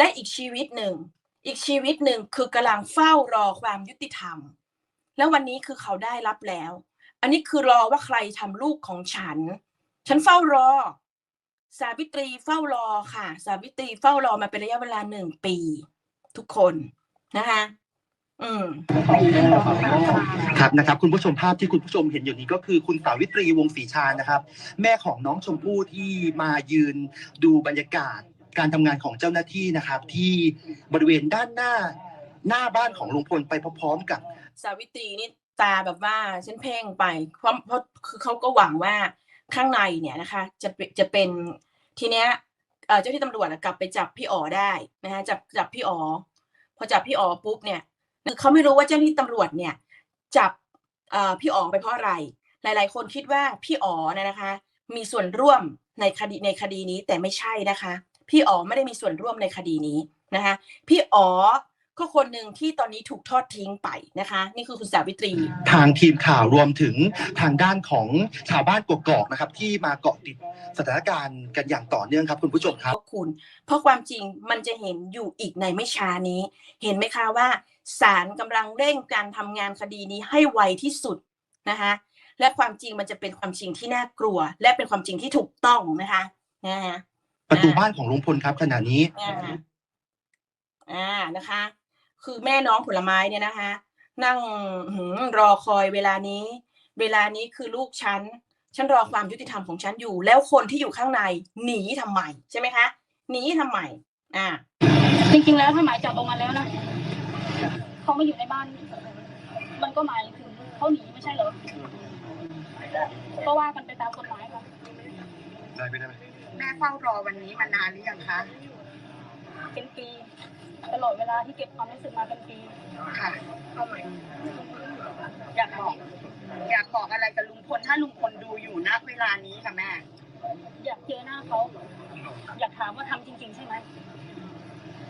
ได้อีกชีวิตหนึ่ง อีกชีวิตหนึ่งคือกำลังเฝ้ารอความยุติธรรม แล้ววันนี้คือเขาได้รับแล้ว อันนี้คือรอว่าใครทำลูกของฉัน ฉันเฝ้ารอ สาวิตรีเฝ้ารอค่ะ สาวิตรีเฝ้ารอมาเป็นระยะเวลาหนึ่งปี ทุกคนนะคะอืมครับนะครับ คุณผู้ชมภาพที่คุณผู้ชมเห็นอยู่นี้ก็คือคุณสาวิตรีวงศรีชานะครับ แม่ของน้องชมพู่ที่มายืนดูบรรยากาศ การทำงานของเจ้าหน้าที่นะครับ ที่บริเวณด้านหน้าหน้าบ้านของลุงพลไปพร้อมๆกับ สาวิตรีนี่ตาแบบว่าฉันเพ่งไปเพราะเพราะคือเขาก็หวังว่าข้างในเนี่ยนะคะจะเป็นจะเป็นทีเนี้ยเจ้าที่ตำรวจกลับไปจับพี่อ๋อได้นะคะจับจับพี่อ๋อพอจับพี่อ๋อปุ๊บเนี่ยคือเขาไม่รู้ว่าเจ้าหน้าที่ตำรวจเนี่ยจับพี่อ๋อไปเพราะอะไร หลาย ๆ คนคิดว่าพี่อ๋อเนี่ยนะคะ มีส่วนร่วมในคดีในคดีนี้แต่ไม่ใช่นะคะ พี่อ๋อไม่ได้มีส่วนร่วมในคดีนี้นะคะพี่อ๋อก็คนหนึ่งที่ตอนนี้ถูกทอดทิ้งไปนะคะ นี่คือคุณสาวิตรี ทางทีมข่าวรวมถึงทางด้านของชาวบ้านกกอกนะครับ ที่มาเกาะติดสถานการณ์กันอย่างต่อเนื่องครับ คุณผู้ชมครับพวกคุณ เพราะความจริงมันจะเห็นอยู่อีกในไม่ช้านี้ เห็นไหมคะว่าศาลกำลังเร่งการทำงานคดีนี้ให้ไวที่สุดนะคะและความจริงมันจะเป็นความจริงที่น่ากลัว และเป็นความจริงที่ถูกต้องนะคะนะคะ ประตูบ้านของลุงพลครับขณะนี้อ่าอ่านะคะ คือแม่น้องผลไม้เนี่ยนะคะ นั่งหืมรอคอยเวลานี้ เวลานี้คือลูกฉันฉันรอความยุติธรรมของฉันอยู่ แล้วคนที่อยู่ข้างในหนีทำไมใช่ไหมคะหนีทำไมอ่าจริงๆแล้วถ้าหมายจับออกมาแล้วนะเขาไม่อยู่ในบ้าน มันก็หมายถึงเขาหนีไม่ใช่เหรอก็ว่ากันไปตามกฎหมายค่ะได้ไม่ได้ไหม แม่เฝ้ารอวันนี้มานานหรือยังคะเป็นปีตลอดเวลาที่เก็บความรู้สึกมาเป็นปีค่ะอยากบอก อยากบอกอะไรกับลุงพลถ้าลุงพลดูอยู่ณเวลานี้ค่ะแม่ อยากเจอหน้าเขา อยากถามว่าทำจริง ๆ ใช่ไหม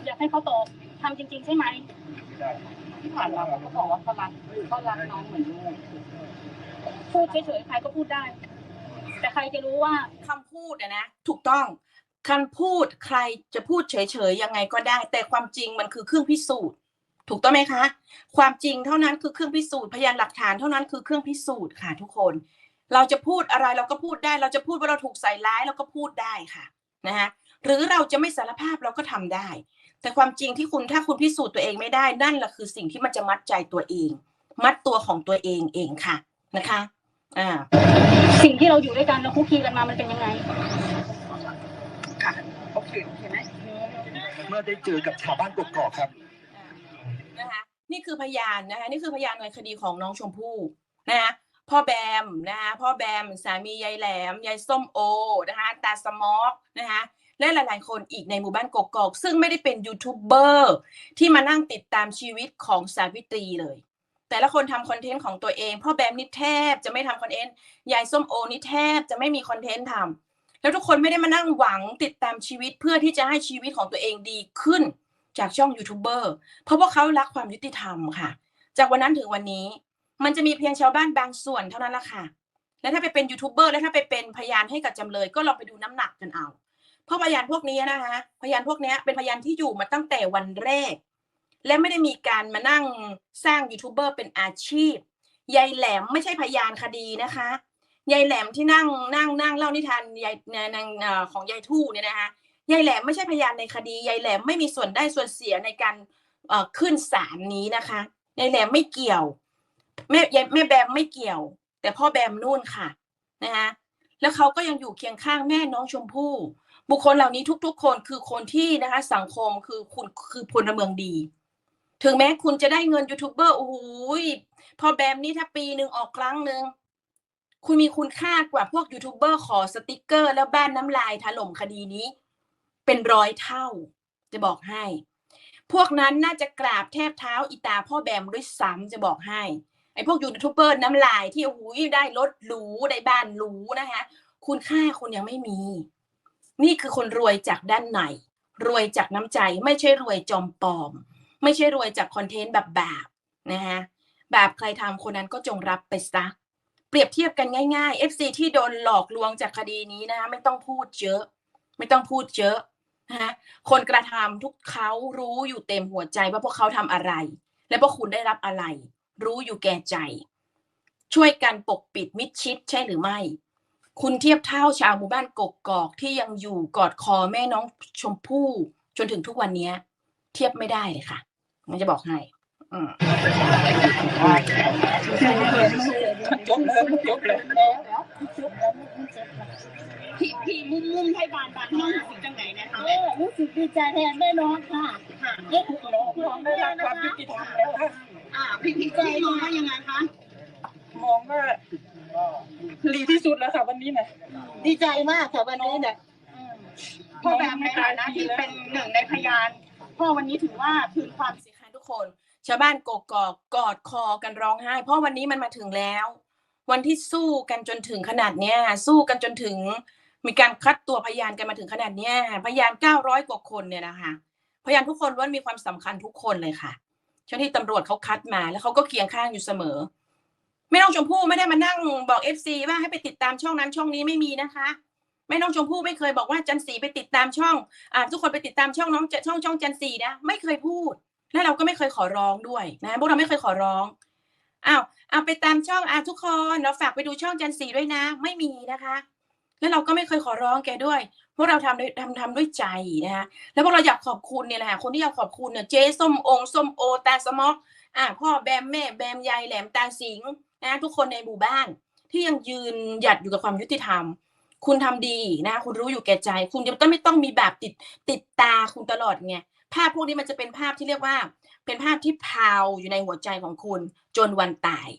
อยากให้เขาตอบทำจริง ๆ ใช่ไหมที่ผ่านมาเขาก็บอกว่าเขารักเขารักน้องเหมือนลูกพูดเฉยๆใครก็พูดได้ แต่ใครจะรู้ว่าคำพูดนะถูกต้องคำพูดใครจะพูดเฉยๆยังไงก็ได้ แต่ความจริงมันคือเครื่องพิสูจน์ ถูกต้องไหมคะ ความจริงเท่านั้นคือเครื่องพิสูจน์พยานหลักฐานเท่านั้นคือเครื่องพิสูจน์ค่ะทุกคน เราจะพูดอะไรเราก็พูดได้ เราจะพูดว่าเราถูกใส่ร้ายเราก็พูดได้ค่ะนะคะหรือเราจะไม่สารภาพเราก็ทำได้ แต่ความจริงที่คุณถ้าคุณพิสูจน์ตัวเองไม่ได้นั่นแหละคือสิ่งที่มันจะมัดใจตัวเอง มัดตัวของตัวเองเองค่ะนะคะ อ่า สิ่งที่เราอยู่ด้วยกันเราคุกคีกันมามันเป็นยังไงค่ะโอเคโอเคไหมเมื่อได้เจอกับชาวบ้านกกอกครับ นะคะนี่คือพยานนะคะนี่คือพยานในคดีของน้องชมพู่นะคะพ่อแบมนะคะพ่อแบมสามียายแหลมยายส้มโอนะคะตาสมอกนะคะและหลาย ๆ คนอีกในหมู่บ้านกกอกซึ่งไม่ได้เป็นยูทูบเบอร์ที่มานั่งติดตามชีวิตของสาวิตรีเลย แต่ละคนทำคอนเทนต์ของตัวเองพ่อแบมนี่แทบจะไม่ทำคอนเทนต์ยายส้มโอนี่แทบจะไม่มีคอนเทนต์ทำแล้วทุกคนไม่ได้มานั่งหวังติดตามชีวิตเพื่อที่จะให้ชีวิตของตัวเองดีขึ้นจากช่องยูทูบเบอร์เพราะว่าเขารักความยุติธรรมค่ะ จากวันนั้นถึงวันนี้ มันจะมีเพียงชาวบ้านบางส่วนเท่านั้นละค่ะ และถ้าไปเป็นยูทูบเบอร์และถ้าไปเป็นพยานให้กับจำเลย ก็ลองไปดูน้ำหนักกันเอา เพราะพยานพวกนี้นะคะ พยานพวกนี้เป็นพยานที่อยู่มาตั้งแต่วันแรก และไม่ได้มีการมานั่งสร้างยูทูบเบอร์เป็นอาชีพยายแหลมไม่ใช่พยานคดีนะคะยายแหลมที่นั่งนั่งนั่งเล่านิทานยายนางของยายทู่เนี่ยนะคะยายแหลมไม่ใช่พยานในคดียายแหลมไม่มีส่วนได้ส่วนเสียในการขึ้นศาลนี้นะคะยายแหลมไม่เกี่ยวแม่แม่แบมไม่เกี่ยว แต่พ่อแบมนู่นค่ะนะคะแล้วเขาก็ยังอยู่เคียงข้างแม่น้องชมพู่ บุคคลเหล่านี้ทุก ๆ คนคือคนที่นะคะสังคมคือคุณคือพลเมืองดี ถึงแม้คุณจะได้เงินยูทูบเบอร์โอ้โหพอแบมนี่ถ้าปีหนึ่งออกครั้งหนึ่งคุณมีคุณค่ากว่าพวกยูทูบเบอร์ขอสติกเกอร์ แล้วบ้านน้ำลายถล่มคดีนี้ เป็นร้อยเท่า จะบอกให้ พวกนั้นน่าจะกราบแทบเท้าอีตาพ่อแบมด้วยซ้ำจะบอกให้ไอ้พวกยูทูบเบอร์น้ำลายที่โอ้โหได้รถหรูได้บ้านหรูนะคะคุณค่าคุณยังไม่มี นี่คือคนรวยจากด้านในรวยจากน้ำใจไม่ใช่รวยจอมปลอม ไม่ใช่รวยจากคอนเทนต์แบบแบบนะคะแบบใครทำคนนั้นก็จงรับไปซะเปรียบเทียบกันง่ายๆ FC ที่โดนหลอกลวงจากคดีนี้นะคะไม่ต้องพูดเยอะ ไม่ต้องพูดเยอะนะฮะคนกระทำทุกเขารู้อยู่เต็มหัวใจว่าพวกเขาทำอะไร และพวกคุณได้รับอะไร รู้อยู่แก่ใจ ช่วยกันปกปิดมิดชิดใช่หรือไม่ คุณเทียบเท่าชาวหมู่บ้านกกกอกที่ยังอยู่กอดคอแม่น้องชมพู่จนถึงทุกวันนี้เทียบไม่ได้เลยค่ะ มันจะบอกให้อืมจบแล้วจบแล้วพี่พี่มุ่งมุ่งให้บานบานน้องรู้สึกจังไหนนะคะเออรู้สึกดีใจแทนแม่น้องค่ะค่ะได้ถูกน้องน้องได้รับความยุติธรรมแล้วค่ะอ่าพี่พี่พี่มองว่ายังไงคะมองว่าดีที่สุดแล้วค่ะวันนี้นะดีใจมากค่ะวันนี้เนี่ยพ่อแบบในฐานะที่เป็นหนึ่งในพยานพ่อวันนี้ถือว่าคืนความสิคะทุ กคน ชาวบ้านกกอกกอดคอกันร้องไห้ เพราะวันนี้มันมาถึงแล้ว วันที่สู้กันจนถึงขนาดเนี้ย สู้กันจนถึง มีการคัดตัวพยานกันมาถึงขนาดเนี้ย พยานเก้าร้อยกว่าคนเนี่ยนะคะพยานทุกคนล้วนมีความสำคัญทุกคนเลยค่ะเจ้าหน้าที่ตำรวจเขาคัดมาแล้วเขาก็เคียงข้างอยู่เสมอแม่น้องชมพู่ไม่ได้มานั่งบอกเอฟซีว่าให้ไปติดตามช่องนั้นช่องนี้ไม่มีนะคะแม่น้องชมพู่ไม่เคยบอกว่าจันสีไปติดตามช่องอ่าทุกคนไปติดตามช่องน้องช่องช่องจันสีนะไม่เคยพูด และเราก็ไม่เคยขอร้องด้วยนะพวกเราไม่เคยขอร้องอ้าวเอาไปตามช่องอาทุกคนเราฝากไปดูช่องจันสีด้วยนะ ไม่มีนะคะ แล้วเราก็ไม่เคยขอร้องแกด้วยพวกเราทำด้วยทำทำด้วยใจนะคะแล้วพวกเราอยากขอบคุณเนี่ยแหละคนที่อยากขอบคุณเนี่ยเจ๊ส้มองส้มโอตาสมอกอ่าพ่อแบมแม่แบมยายแหลมตาสิงนะทุกคนในหมู่บ้าน ที่ยังยืนหยัดอยู่กับความยุติธรรม คุณทำดีนะ คุณรู้อยู่แก่ใจ คุณจะต้องไม่ต้องมีแบบติดติดตาคุณตลอดไง ภาพพวกนี้มันจะเป็นภาพที่เรียกว่า เป็นภาพที่พาวอยู่ในหัวใจของคุณ จนวันตาย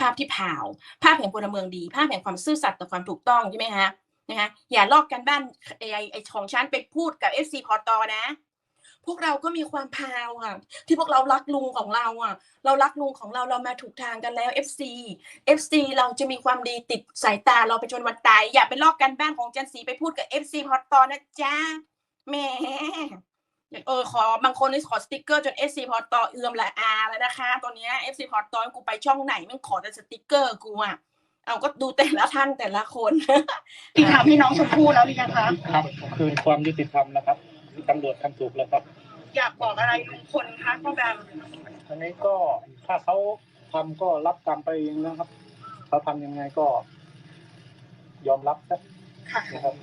ภาพที่พาว ภาพแห่งพลเมืองดี ภาพแห่งความซื่อสัตย์ต่อความถูกต้องใช่ไหมฮะนะคะอย่าลอกกันบ้านไอ้ไอ้ของฉันไปพูดกับเอฟซีพอตอนะ พวกเราก็มีความพาวอะที่พวกเรารักลุงของเราอะ เรารักลุงของเราเรามาถูกทางกันแล้ว FC FC เราจะมีความดีติดสายตาเราไปจนวันตาย อย่าไปลอกกันบ้านของจันสีไปพูดกับ FC พอตอนะจ๊ะแหม เออขอบางคนนี่ขอสติกเกอร์จน FC พอตอเอือมละอาแล้วนะคะ ตอนเนี้ย FC พอตอกูไปช่องไหนแมันขอแต่สติกเกอร์กูอะเอาก็ดูแต่ละท่านแต่ละคนที่ทำให้น้องชมพู่แล้วหรือยังคะครับคืนความยุติธรรมนะครับตำรวจทำถูกแล้วครับ อยากบอกอะไรลุงพลคะพ่อแบมอันนี้ก็ถ้าเขาทำก็รับกรรมไปเองนะครับเขาทำยังไงก็ ยอมรับซะค่ะนะครับ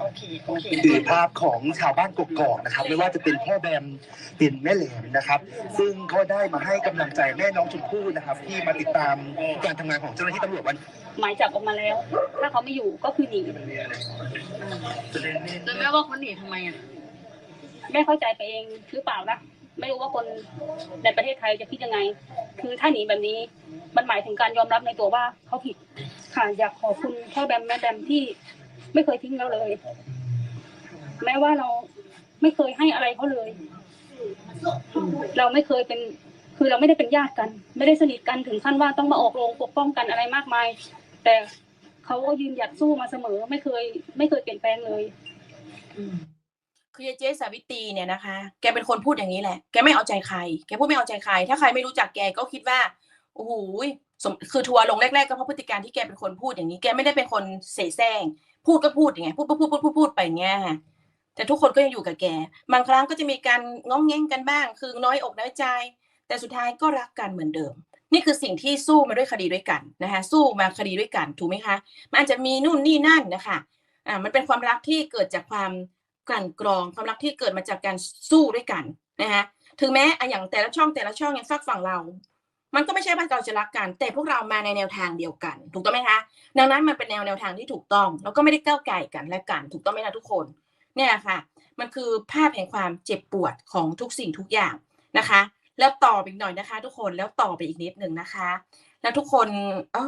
โอเคโอเคคือภาพของชาวบ้านกกอกนะครับ ไม่ว่าจะเป็นพ่อแบมเป็นแม่แหลมนะครับ ซึ่งก็ได้มาให้กำลังใจแม่น้องชมพู่นะครับ ที่มาติดตามการทำงานของเจ้าหน้าที่ตำรวจวันหมายจับออกมาแล้ว ถ้าเขาไม่อยู่ก็คือหนีโดยแม่ว่าเขาหนีทำไมอะแม่เข้าใจไปเองหรือเปล่านะไม่รู้ว่าคนในประเทศไทยจะคิดยังไง คือถ้าหนีแบบนี้มันหมายถึงการยอมรับในตัวว่าเขาผิดค่ะอยากขอบคุณพ่อแบมแม่แบมที่ ไม่เคยทิ้งเราเลย แม้ว่าเราไม่เคยให้อะไรเขาเลย เราไม่เคยเป็น คือเราไม่ได้เป็นญาติกัน ไม่ได้สนิทกันถึงขั้นว่าต้องมาออกโรงปกป้องกันอะไรมากมาย แต่เขาก็ยืนหยัดสู้มาเสมอ ไม่เคย ไม่เคยเปลี่ยนแปลงเลยคือยายเจ๊สาวิตีเนี่ยนะคะ แกเป็นคนพูดอย่างนี้แหละ แกไม่เอาใจใคร แกพูดไม่เอาใจใคร ถ้าใครไม่รู้จักแกก็คิดว่า โอ้โหคือทัวร์ลงแรกๆก็เพราะพฤติการที่แกเป็นคนพูดอย่างนี้ แกไม่ได้เป็นคนเสแสร้ง พูดก็พูดอย่างเงี้ยพูดพูดพูดพูดพูดไปอย่างเงี้ยค่ะแต่ทุกคนก็ยังอยู่กับแก บางครั้งก็จะมีการง้องแง้งกันบ้าง คือน้อยอกน้อยใจ แต่สุดท้ายก็รักกันเหมือนเดิม นี่คือสิ่งที่สู้มาด้วยคดีด้วยกันนะคะสู้มาคดีด้วยกันถูกไหมคะมันอาจจะมีนู่นนี่นั่นนะคะอ่ามันเป็นความรักที่เกิดจากความกลั่นกรอง ความรักที่เกิดมาจากการสู้ด้วยกันนะคะถึงแม้อะอย่างแต่ละช่องแต่ละช่องอย่างฝากฝั่งเรา มันก็ไม่ใช่ว่าเราจะรักกัน แต่พวกเรามาในแนวทางเดียวกัน ถูกต้องไหมคะ ดังนั้นมันเป็นแนวแนวทางที่ถูกต้อง แล้วก็ไม่ได้ก้าวไก่กันและกัน ถูกต้องไหมคะทุกคน เนี่ยค่ะ มันคือภาพแห่งความเจ็บปวดของทุกสิ่งทุกอย่างนะคะ แล้วต่อไปอีกหน่อยนะคะ ทุกคนแล้วต่อไปอีกนิดหนึ่งนะคะ แล้วทุกคนอ๋อ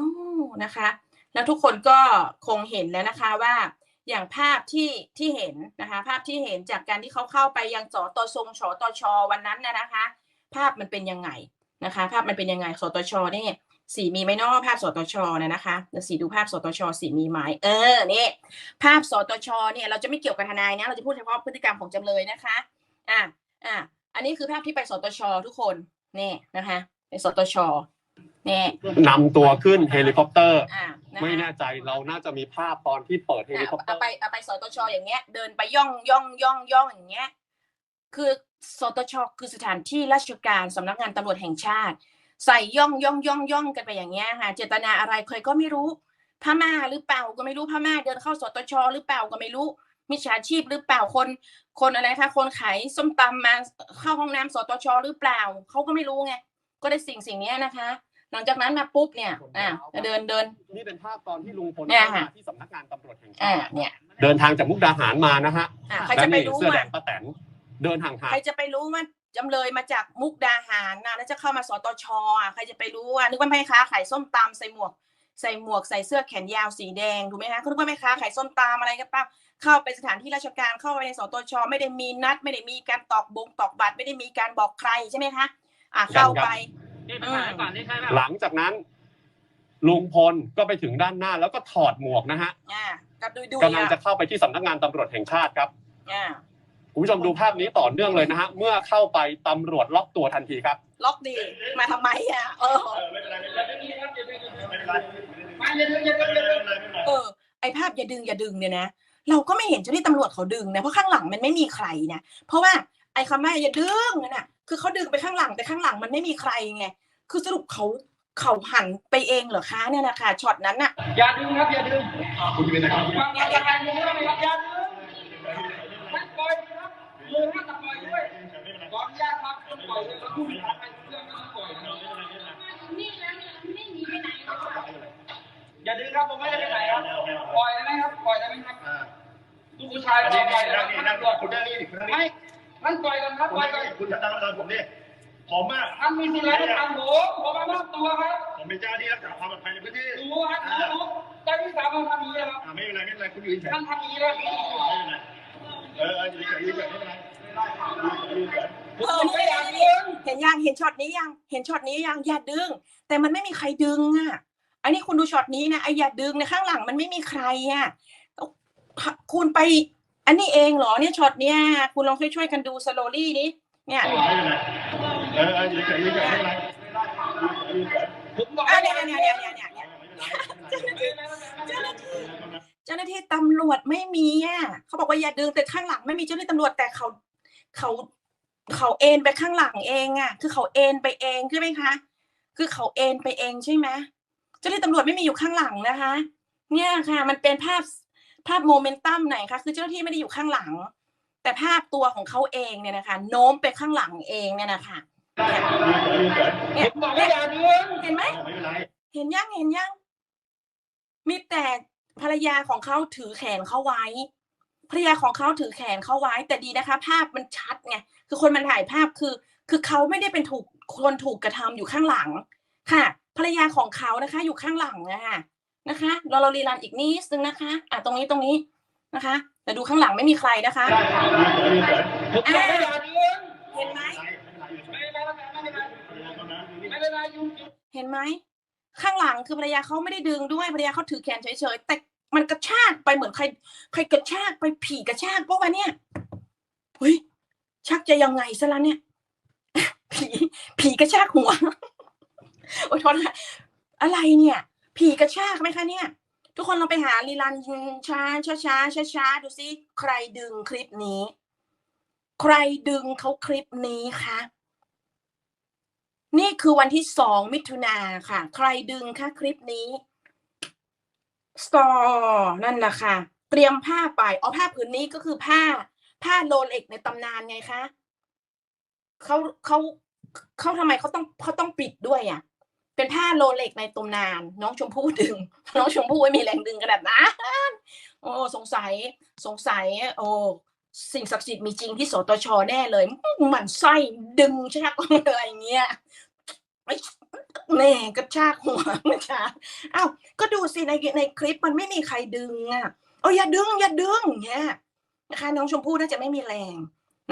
นะคะ แล้วทุกคนก็คงเห็นแล้วนะคะว่าอย่างภาพที่ที่เห็นนะคะภาพที่เห็นจากการที่เขาเข้าไปยังสตชงสตชวันนั้นนะนะคะ ภาพมันเป็นยังไง นะคะ ภาพมันเป็นยังไงสตชนี่สีมีไหมเนาะภาพสตชนะนะคะเดี๋ยวสีดูภาพสตชสีมีไหมเออนี่ภาพสตชเนี่ยเราจะไม่เกี่ยวกับทนายนะเราจะพูดเฉพาะพฤติกรรมของจำเลยนะคะอะอะอันนี้คือภาพที่ไปสตชทุกคนนี่นะคะไปสตชเนี่ยนำตัวขึ้นเฮลิคอปเตอร์อ่านะคะไม่แน่ใจเราน่าจะมีภาพตอนที่เปิดเฮลิคอปเตอเอาร์ ไปเอาไปสตชอย่างเงี้ย เดินไปย่องย่องย่องย่องอย่างเงี้ย คือ สตชคือสถานที่ราชการสำนักงานตำรวจแห่งชาติ ใส่ย่องย่องย่องย่องกันไปอย่างเงี้ยค่ะ เจตนาอะไรใครก็ไม่รู้พม่าหรือเปล่าก็ไม่รู้พม่าเดินเข้าสตชหรือเปล่าก็ไม่รู้มิจฉาชีพหรือเปล่าคน คนอะไรคะคนขายส้มตำมาเข้าห้องน้ำสตชหรือเปล่าเขาก็ไม่รู้ไงก็ได้สิ่งสิ่งเนี้ยนะคะ หลังจากนั้นมาปุ๊บเนี่ยอ่าเดินเดินนี่เป็นภาพตอนที่ลุงพลเนี่ยเข้าค่ะมาที่สำนักงานตำรวจแห่งอ่าชาติเนี่ยเดินทางจากมุกดาหารมานะฮะอ่าใครจะไปและนี่รู้เสื้อแดอะงป้าแตน เดินห่างใครจะไปรู้ว่าจำเลยมาจากมุกดาหารนะแล้วจะเข้ามาสตชอะใครจะไปรู้อะนึกว่าแม่ค้าขายส้มตำใส่หมวก ใส่หมวกใส่เสื้อแขนยาวสีแดงถูกไหมคะคุณนึกว่าแม่ค้าขายส้มตำอะไรกันเปล่าเข้าไปสถานที่ราชการเข้าไปในสตชไม่ได้มีนัด ไม่ได้มีการตอกบงตอกบัตรไม่ได้มีการบอกใครใช่ไหมคะอะเข้าไปๆหลังจากนั้น ลุงพลก็ไปถึงด้านหน้าแล้วก็ถอดหมวกนะฮะอ่ากับดุยดุยกำลังจะอะเข้าไปที่สำนักงานตำรวจแห่งชาติครับอ่า คุณผู้ชมดูภาพนี้ต่อเนื่องเลยนะฮะ เมื่อเข้าไปตำรวจล็อกตัวทันทีครับ ล็อกดี มาทำไมอะ เออ เออ ไอภาพอย่าดึงอย่าดึงเนี่ยนะ เราก็ไม่เห็นเจ้าหน้าที่ตำรวจเขาดึงนะ เพราะข้างหลังมันไม่มีใครนะ เพราะว่าไอ้คำว่าอย่าดึงนั่นน่ะ คือเขาดึงไปข้างหลังแต่ข้างหลังมันไม่มีใครไง คือสรุปเขาเขาหันไปเองเหรอคะเนี่ยนะคะช็อตนั้นน่ะ อย่าดึงครับอย่าดึงคุณจะเป็นอะไรครับฟังการการมือไม่ครับอย่าดึงท่านปล่อย ครับมือท่านปล่อยด้วยขออนุญาตครับปล่อยเลยครับผู้มีทางไปเรื่องไม่ปล่อยอย่าดึงครับผมไม่ได้ไปไหนครับ ปล่อยได้ไหมครับ ปล่อยได้ไหมครับลูกผู้ชายปล่อยปล่อยนะครับท่านปล่อยคุณนั่งนี่ดิคุณนั่งไม่นี่ท่านปล่อยกันครับคุณปล่อนั่ยงกันนี่คุณจะตั้งรับผมดิผมอะท่านมีสิทธิ์อะไรทำผมผมมามอบตัวครับ ผมเป็นเจ้าหน้าที่รักษาความปลอดภัยในพื้นที่รู้ครับรู้เจ้าที่สามารถทำอย่างนี้ครับอ่าไม่เป็นไรไม่เป็นไรคุณอยู่เฉยท่านทำอย่างนี้แล้วไม่เป็นไรเออเอออยู่เฉยอยู่เฉยไม่เป็นไรอยู่ เฉยผมไม่อยากเลี้ยงเห็นยังเห็นช็อตนี้ยังเห็นช็อตนี้ยังอย่าดึง แต่มันไม่มีใครดึงอะอันนี้คุณดูช็อตนี้นะไอ้อย่าดึงในข้างหลังมันไม่มีใครอะคุณไป อันนี้เองเหรอเนี่ยช็อตเนี้ยคุณลองช่วยช่วยๆกันดูสโลลี่นี้เนี่ยไม่เป็นไรเออเอออยู่เฉยอยู่เฉยไม่เป็นไรอยู่เฉยผมบอกอะเนี่ยเนี่ยเนี่ยเนี่ยเนี่ยเจ้าหน้าที่เจ้าหน้าที่ตำรวจไม่มีอะเขาบอกว่าอย่าดึงแต่ข้างหลังไม่มีเจ้าหน้าที่ตำรวจแต่เขา เขาเขาเอ็นไปข้างหลังเองอะ คือเขาเอ็นไปเองใช่ไหมคะ คือเขาเอ็นไปเองใช่ไหมเจ้าหน้าที่ตำรวจไม่มีอยู่ข้างหลังนะคะ เนี่ยค่ะ มันเป็นภาพภาพโมเมนตัมไหนคะคือเจ้าหน้าที่ไม่ได้อยู่ข้างหลัง แต่ภาพตัวของเขาเองเนี่ยนะคะ โน้มไปข้างหลังเองเนี่ยนะคะเนี่ยเฉยเนี่ยผมบอกให้อย่าดึงเห็นไหมเห็นยังเห็นยังมีแต่ภรรยาของเขาถือแขนเขาไว้ ภรรยาของเขาถือแขนเขาไว้ แต่ดีนะคะ ภาพมันชัดไงคือคนมันถ่ายภาพคือ คือเขาไม่ได้เป็นถูกคนถูกกระทำอยู่ข้างหลัง ค่ะ ภรรยาของเขานะคะ อยู่ข้างหลังนะคะนะคะเราเรารีรันอีกนิดนึงนะคะอะตรงนี้ตรงนี้นะคะ แต่ดูข้างหลังไม่มีใครนะคะอยู่เฉยผมบอกให้อย่าดึงเห็นไหมไม่เป็นไรไม่เป็นไรไม่เป็นไรยุ่งเห็นไหมข้างหลังคือภรรยาเขาไม่ได้ดึงด้วยภรรยาเขาถือแขนเฉยๆแต่ มันกระชากไปเหมือนใคร ใครกระชากไปผีกระชากปะวะเนี่ยเฮ้ยชักจะยังไงซะละเนี่ยผีผีกระชากหัวโอ้ยทษนอะไรเนี่ย ผีกระชากไหมคะเนี่ย ทุกคนลองไปหาลีลันช้าช้าช้าช้าช้าดูซิใครดึงคลิปนี้ ใครดึงเขาคลิปนี้คะนี่คือวันที่สองมิถุนาค่ะ ใครดึงคะคลิปนี้ สตอนั่นแหละค่ะ เตรียมผ้าไปเอาผ้าผืนนี้ก็คือผ้า ผ้าโรเล็กในตำนานไงคะเขาเขาเขาทำไมเขาต้องเขาต้องปิดด้วยอะ เป็นผ้าโรเล็กในตำนาน น้องชมพู่ดึง น้องชมพู่ไม่มีแรงดึงขนาดนั้นโอ้สงสัยสงสัย โอ้สิ่งศักดิ์สิทธิ์มีจริงที่สตชแน่เลยหมันไส้ดึงชักอะไรเงี้ย ไอ้แม่กระชากหัวนะคะอ้าวก็ดูสิในในคลิปมันไม่มีใครดึงอะเอาอย่าดึงอย่าดึงเงี้ยนะคะน้องชมพู่น่าจะไม่มีแรง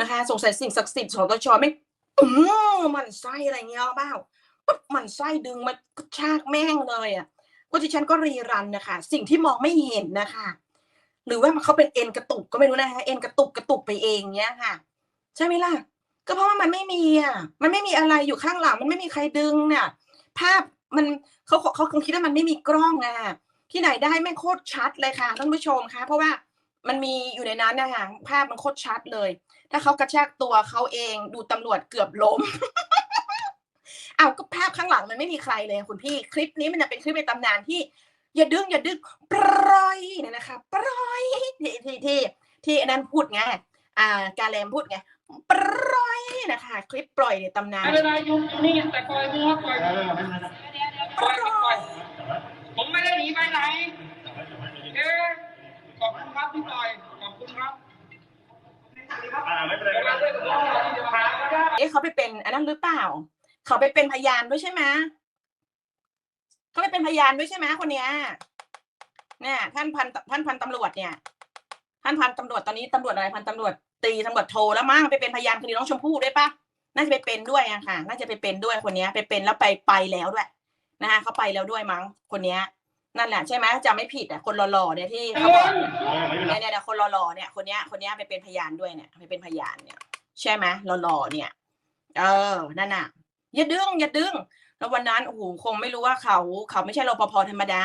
นะคะ สงสัยสิ่งศักดิ์สิทธิ์สตชไม่อืมมันไส้อะไรเงี้ยเปล่าปุ๊บมันไส้ดึงมากระชากแม่งเลยอะก็ดิฉันก็รีรันนะคะ สิ่งที่มองไม่เห็นนะคะ หรือว่าเขาเป็นเอ็นกระตุกก็ไม่รู้นะคะเอ็นกระตุกกระตุกไปเองเงี้ยค่ะ ใช่ไหมล่ะ ก็เพราะว่ามันไม่มีอะมันไม่มีอะไรอยู่ข้างหลังมันไม่มีใครดึงเนี่ย ภาพมันเขาเขาคงคิดว่ามันไม่มีกล้องอะที่ไหนได้แม่โคตรชัดเลยค่ะท่านผู้ชมคะเพราะว่ามันมีอยู่ในนั้นนะคะภาพมันโคตรชัดเลย ถ้าเขากระชากตัวเขาเองดูตำรวจเกือบล้มเอาก็ภาพข้างหลังมันไม่มีใครเลยคุณพี่คลิปนี้มันจะเป็นคลิปในตำนานที่ อย่าดึงอย่าดึงปล่อยเนี่ยนะคะปล่อยที่ที่ที่ที่อันนั้นพูดไงอ่า กาเลมพูดไง ปล่อยนะคะ คลิปปล่อยในตำนาน ไม่เป็นไรอยู่อยู่นี่แต่ปล่อยมือครับปล่อยเอมืออไม่เป็นไรปล่อยครับปล่อยผมไม่ได้หนีไปไหนเอ๊ะขอบคุณครับพี่ปล่อยขอบคุณครับอ่าไม่เป็นไรเวไม่ลาเป็นเรื่ไรองของเราที่จะพาก็ได้เอ๊ะเขาไปเป็นอันนั้นหรือเปล่า เขาไปเป็นพยานด้วยใช่ไหมเขาไปเป็นพยานด้วยใช่ไหมคนเนี้ยเนี่ยท่านพันท่านพันตำรวจเนี่ย ท่านพันตำรวจตอนนี้ตำรวจอะไรพันตำรวจ ตีตำรวจโทแล้วมั้งไปเป็นพยานคดีน้องชมพู่ด้วยปะน่าจะไปเป็นด้วยอะค่ะ น่าจะไปเป็นด้วยคนเนี้ยไปเป็นแล้วไปไปแล้วด้วยนะคะเขาไปแล้วด้วยมั้งคนเนี้ยนั่นแหละใช่ไหมจะไม่ผิดอะคนหล่อๆเนี่ยที่เขาบอกเออไม่เป็นไรเนี่ยเนี่ยคนรอๆเนี่ยคนเนี้ยคนเนี้ยไปเป็นพยานด้วยเนี่ยไปเป็นพยานเนี่ย ใช่ไหมรอๆเนี่ย เออนั่นน่ะอย่าดึงอย่าดึงแล้ววันนั้นโอ้โหคงไม่รู้ว่าเขา เขาไม่ใช่รปภธรรมดา